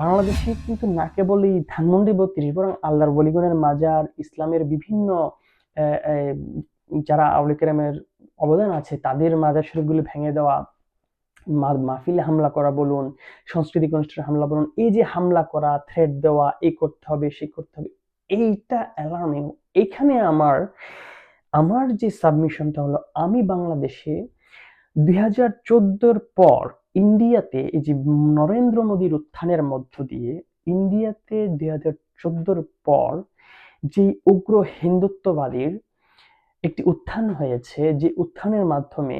বাংলাদেশে কিন্তু না কেবল এই ধানমন্ডি বত্রিশ, বরং আল্লাহর বলিগণের মাজার, ইসলামের বিভিন্ন যারা আউলে কেরামের অবদান আছে, তাদের মাজার শরীফগুলো ভেঙে দেওয়া মাহফিলে হামলা করা বলুন, সাংস্কৃতিক অনুষ্ঠানে হামলা বলুন, এই যে হামলা করা থ্রেট দেওয়া এই করতে হবে, সে করতে হবে, এইটা অ্যালার্মিং এখানে আমার আমার যে সাবমিশনটা হলো, আমি বাংলাদেশে দুই হাজার চোদ্দোর পর ইন্ডিয়াতে এই যে নরেন্দ্র মোদীর উত্থানের মধ্য দিয়ে ইন্ডিয়াতে দুই হাজার চোদ্দোর পর যে উগ্র হিন্দুত্ববাদীর একটি উত্থান হয়েছে, যে উত্থানের মাধ্যমে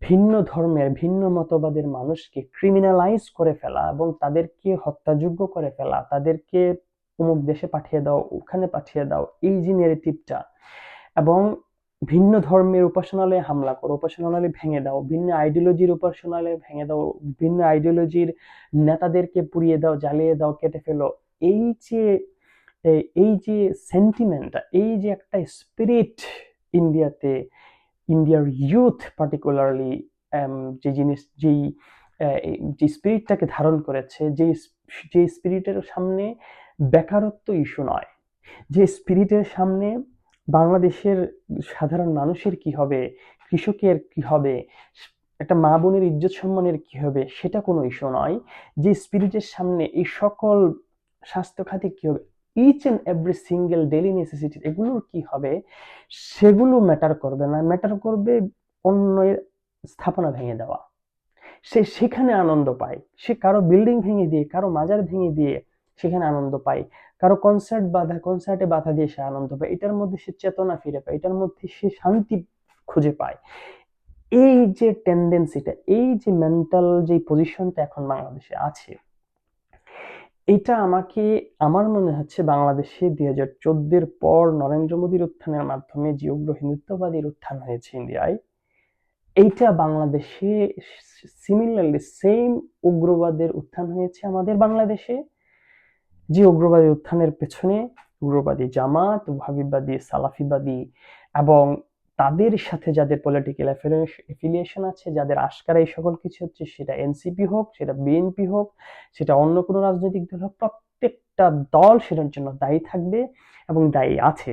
ভিন্ন ধর্মের, ভিন্ন মতবাদের মানুষকে ক্রিমিনালাইজ করে ফেলা এবং তাদেরকে হত্যাযোগ্য করে ফেলা, তাদেরকে অমুক দেশে পাঠিয়ে দাও, ওখানে পাঠিয়ে দাও, এই যে নেগেটিভটা এবং ভিন্ন ধর্মের উপাসনালয়ে হামলা করো, উপাসনালয় ভেঙে দাও, ভিন্ন আইডিওলজির উপাসনালয়ে ভেঙে দাও, ভিন্ন আইডিওলজির নেতাদেরকে পুড়িয়ে দাও, জ্বালিয়ে দাও, কেটে ফেলো। এই যে এই যে সেন্টিমেন্টটা এই যে একটা স্পিরিট ইন্ডিয়াতে ইন্ডিয়ার ইউথ পার্টিকুলারলি যে জিনিস, যেই যে স্পিরিটটাকে ধারণ করেছে যে যে স্পিরিটের সামনে বেকারত্ব ইস্যু নয়, যে স্পিরিটের সামনে বাংলাদেশের সাধারণ মানুষের কি হবে? কৃষকের কি হবে? একটা মা বোনের ইজ্জত সম্মানের কি হবে? সেটা কোনো ইস্যু নয়। যে স্পিরিটের সামনে এই সকল স্বাস্থ্য খাতে কি হবে? Each and every single daily necessity এগুলোর কি হবে? সেগুলো ম্যাটার করবে না। ম্যাটার করবে অন্যের স্থাপনা ভেঙে দেওয়া। সে সেখানে আনন্দ পায়। সে কারও বিল্ডিং ভেঙে দিয়ে, কারও মাজার ভেঙে দিয়ে সেখানে আনন্দ পায়। কারও কনসার্ট বাধা কনসার্টে বাধা দিয়ে সে আনন্দ পায়। এটার মধ্যে সে চেতনা ফিরে পায়, এটার মধ্যে সে শান্তি খুঁজে পায়। এই যে টেন্ডেন্সিটা এই যে মেন্টাল যে পজিশনটা এখন বাংলাদেশে আছে, এটা আমাকে, আমার মনে হচ্ছে বাংলাদেশে দুই হাজার চোদ্দের পর নরেন্দ্র মোদীর উত্থানের মাধ্যমে যে উগ্র হিন্দুত্ববাদীর উত্থান হয়েছে ইন্ডিয়ায়। এইটা বাংলাদেশে সিমিলারলি সেম উগ্রবাদের উত্থান হয়েছে আমাদের বাংলাদেশে। যে উগ্রবাদী উত্থানের পেছনে উগ্রবাদী জামাত ভাবিবাদী সালাফিবাদী এবং তাদের সাথে যাদের পলিটিক্যাল অ্যাফিলিয়েশন আছে, যাদের আশকারা এই সকল কিছু হচ্ছে, সেটা এনসিপি হোক, সেটা বিএনপি হোক, সেটা অন্য কোনো রাজনৈতিক দল হোক, প্রত্যেকটা দল সেটার জন্য দায়ী থাকবে এবং দায়ী আছে।